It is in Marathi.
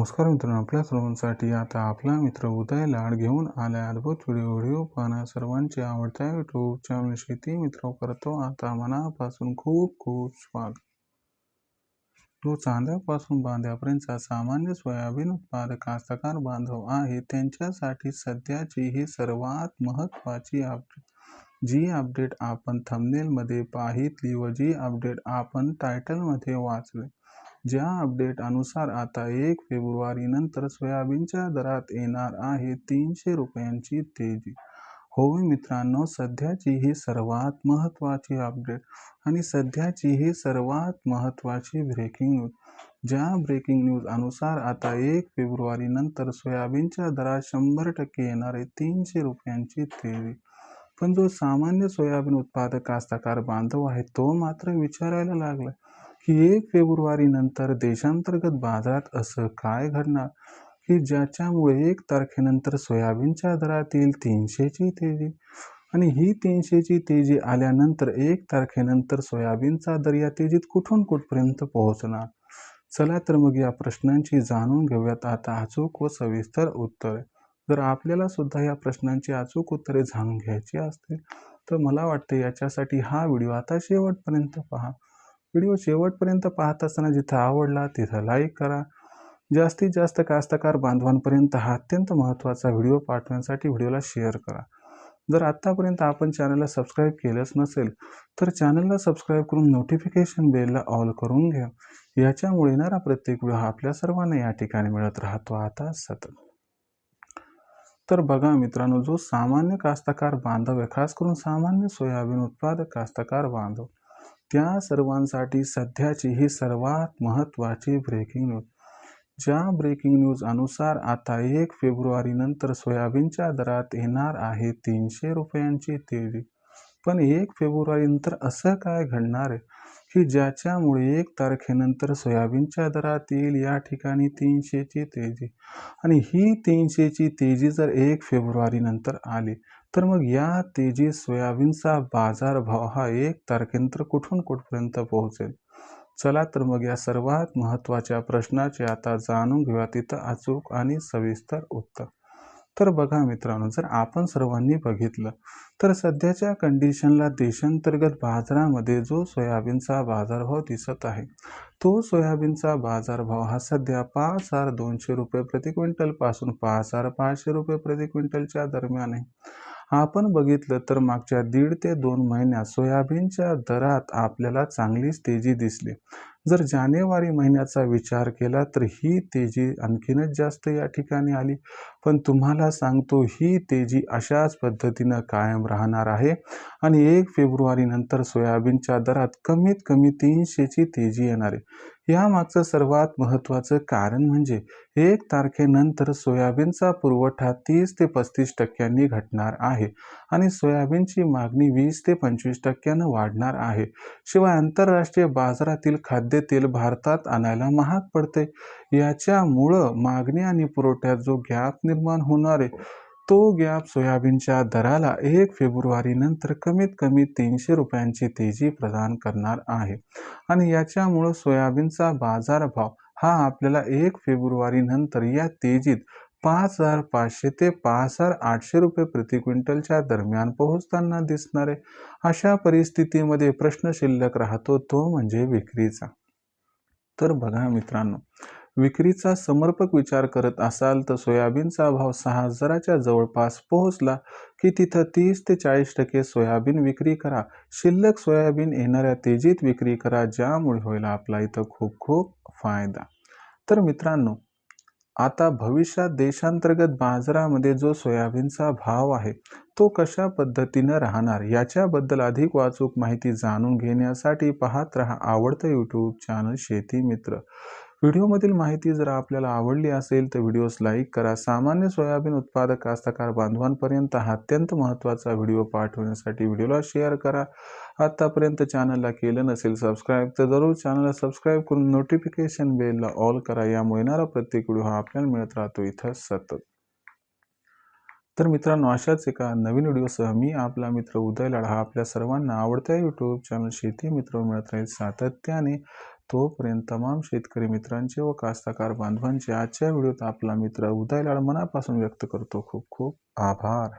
नमस्कार मित्रांनो आपल्या सर्वांसाठी आता आपला मित्र उदय लाड घेऊन आलाय अद्भुत व्हिडिओ व्हिडिओ पाहण्या सर्वांचे आवडत्या यूट्यूब चॅनल शेती मित्र करतो. आता मनापासून खूप खूप स्वागत. जो चांद्यापासून बांध्यापर्यंतचा सामान्य सोयाबीन उत्पादक कास्तकार बांधव आहे त्यांच्यासाठी सध्याची ही सर्वात महत्त्वाची अपडेट जी अपडेट आपण थंबनेलमध्ये पाहितली व जी अपडेट आपण टायटलमध्ये वाचले. ज्या अपडेट अनुसार आता एक फेब्रुवारी नंतर सोयाबीनच्या दरात येणार आहे तीनशे रुपयांची तेजी. होय मित्रांनो सध्याची ही सर्वात महत्त्वाची अपडेट आणि सध्याची ही सर्वात महत्त्वाची ब्रेकिंग न्यूज ज्या ब्रेकिंग न्यूज अनुसार आता एक फेब्रुवारी नंतर सोयाबीनच्या दरात शंभर टक्के येणारे तीनशे रुपयांची तेजी. पण जो सामान्य सोयाबीन उत्पादक कास्तकार बांधव आहे तो मात्र विचारायला लागला की एक फेब्रुवारी नंतर देशांतर्गत बाजारात असं काय घडणार? की ज्याच्यामुळे एक तारखेनंतर सोयाबीनच्या दरातील तीनशेची तेजी आणि ही तीनशेची तेजी आल्यानंतर एक तारखेनंतर सोयाबीनचा दर या तेजीत कुठून कुठपर्यंत पोहोचणार? चला तर मग या प्रश्नांची जाणून घेऊयात. आता अचूक व सविस्तर उत्तरे. जर आपल्याला सुद्धा या प्रश्नांची अचूक उत्तरे जाणून घ्यायची असतील तर मला वाटते याच्यासाठी हा व्हिडिओ आता शेवटपर्यंत पहा. व्हिडिओ शेवटपर्यंत पाहत असताना जिथं आवडला तिथं लाईक करा. जास्तीत जास्त कास्तकार बांधवांपर्यंत हा अत्यंत महत्त्वाचा व्हिडिओ पाठवण्यासाठी व्हिडिओला शेअर करा. जर आत्तापर्यंत आपण चॅनलला सबस्क्राईब केलंच नसेल तर चॅनलला सबस्क्राईब करून नोटिफिकेशन बेलला ऑल करून घ्या. याच्यामुळे येणारा प्रत्येक व्हिडिओ आपल्या सर्वांना या ठिकाणी मिळत राहतो. आता सतत. तर बघा मित्रांनो जो सामान्य कास्तकार बांधव आहे खास करून सामान्य सोयाबीन उत्पादक कास्तकार बांधव त्या सर्वांसाठी सध्याची ही सर्वात महत्त्वाची ब्रेकिंग न्यूज ज्या ब्रेकिंग न्यूज अनुसार आता एक फेब्रुवारी नंतर सोयाबीनच्या दरात येणार आहे तीनशे रुपयांची तेजी पण एक फेब्रुवारी नंतर असं काय घडणार? आहे की ज्याच्यामुळे एक तारखेनंतर सोयाबीनच्या दरात येईल या ठिकाणी तीनशेची तेजी. आणि ही तीनशेची तेजी जर एक फेब्रुवारी नंतर आली तर मग या तेजी सोयाबीनचा बाजारभाव हा एक तारखेनंतर कुठून कुठपर्यंत पोहोचेल? चला तर मग या सर्वात महत्त्वाच्या प्रश्नाचे आता जाणून घेऊया तिथं अचूक आणि सविस्तर उत्तर. तर बघा मित्रांनो जर आपण सर्वांनी बघितलं तर सध्याच्या कंडिशनला देशांतर्गत बाजारामध्ये जो सोयाबीनचा बाजारभाव दिसत आहे तो सोयाबीनचा बाजारभाव हा सध्या पाच हजार दोनशे रुपये प्रति क्विंटलपासून पाच हजार पाचशे रुपये प्रति क्विंटलच्या दरम्यान आहे. आपण बघितलं तर मागच्या दीड ते दोन महिन्यात सोयाबीनच्या दरात आपल्याला चांगलीच तेजी दिसली. जर जानेवारी महिन्याचा विचार केला तर ही तेजी आणखीनच जास्त या ठिकाणी आली. पण तुम्हाला सांगतो ही तेजी अशाच पद्धतीनं कायम राहणार आहे आणि एक फेब्रुवारी नंतर सोयाबीनच्या दरात कमीत कमी तीनशेची तेजी येणार आहे. यामागचं सर्वात महत्त्वाचं कारण म्हणजे एक तारखेनंतर सोयाबीनचा पुरवठा तीस ते पस्तीस टक्क्यांनी घटणार आहे आणि सोयाबीनची मागणी वीस ते पंचवीस टक्क्यानं वाढणार आहे. शिवाय आंतरराष्ट्रीय बाजारातील खाद्यतेल भारतात आणायला महाग पडते. याच्यामुळं मागणी आणि पुरवठ्यात जो गॅप निर्माण होणार आहे तो गॅप सोयाबीनच्या दराला एक फेब्रुवारी नंतर कमीत कमी तीनशे रुपयांची तेजी प्रदान करणार आहे. आणि याच्यामुळं सोयाबीनचा बाजारभाव हा आपल्याला एक फेब्रुवारी नंतर या तेजीत पाच हजार पाचशे ते पाच हजार आठशे रुपये प्रति क्विंटलच्या दरम्यान पोहोचताना दिसणार आहे. अशा परिस्थितीमध्ये प्रश्न शिल्लक राहतो तो म्हणजे विक्रीचा. तर बघा मित्रांनो विक्रीचा समर्पक विचार करत असाल तर सोयाबीनचा भाव सहा हजाराच्या जवळपास पोहोचला की तिथं तीस ते चाळीस टक्के सोयाबीन विक्री करा. शिल्लक सोयाबीन येणाऱ्या तेजीत विक्री करा ज्यामुळे होईल आपला इथं खूप खूप फायदा. तर मित्रांनो आता भविष्यात देशांतर्गत बाजारामध्ये जो सोयाबीनचा भाव आहे तो कशा पद्धतीनं राहणार याच्याबद्दल अधिक वाचूक माहिती जाणून घेण्यासाठी पाहत रहा आवडतं यूट्यूब चॅनल शेती मित्र. व्हिडिओमधील माहिती जर आपल्याला आवडली असेल तर व्हिडिओस लाईक करा. सामान्य सोयाबीन उत्पादक कास्तकार बांधवांपर्यंत हा अत्यंत महत्त्वाचा व्हिडिओ पाठवण्यासाठी व्हिडिओला शेअर करा. आत्तापर्यंत चॅनलला केलं नसेल सबस्क्राईब तर जरूर चॅनलला सबस्क्राईब करून नोटिफिकेशन बेलला ऑल करा. यामुळे येणारा प्रत्येक व्हिडिओ हा आपल्याला मिळत राहतो इथं सतत. तर मित्रांनो अशाच एका नवीन व्हिडिओसह मी आपला मित्र उदय लढा हा आपल्या सर्वांना आवडत्या यूट्यूब चॅनल शेती मित्र मिळत राहील सातत्याने. तोपर्यंत तमाम शेतकरी मित्रांचे व कास्तकार बांधवांचे आजच्या व्हिडिओत आपला मित्र उदय लाड मनापासून व्यक्त करतो खूप खूप आभार.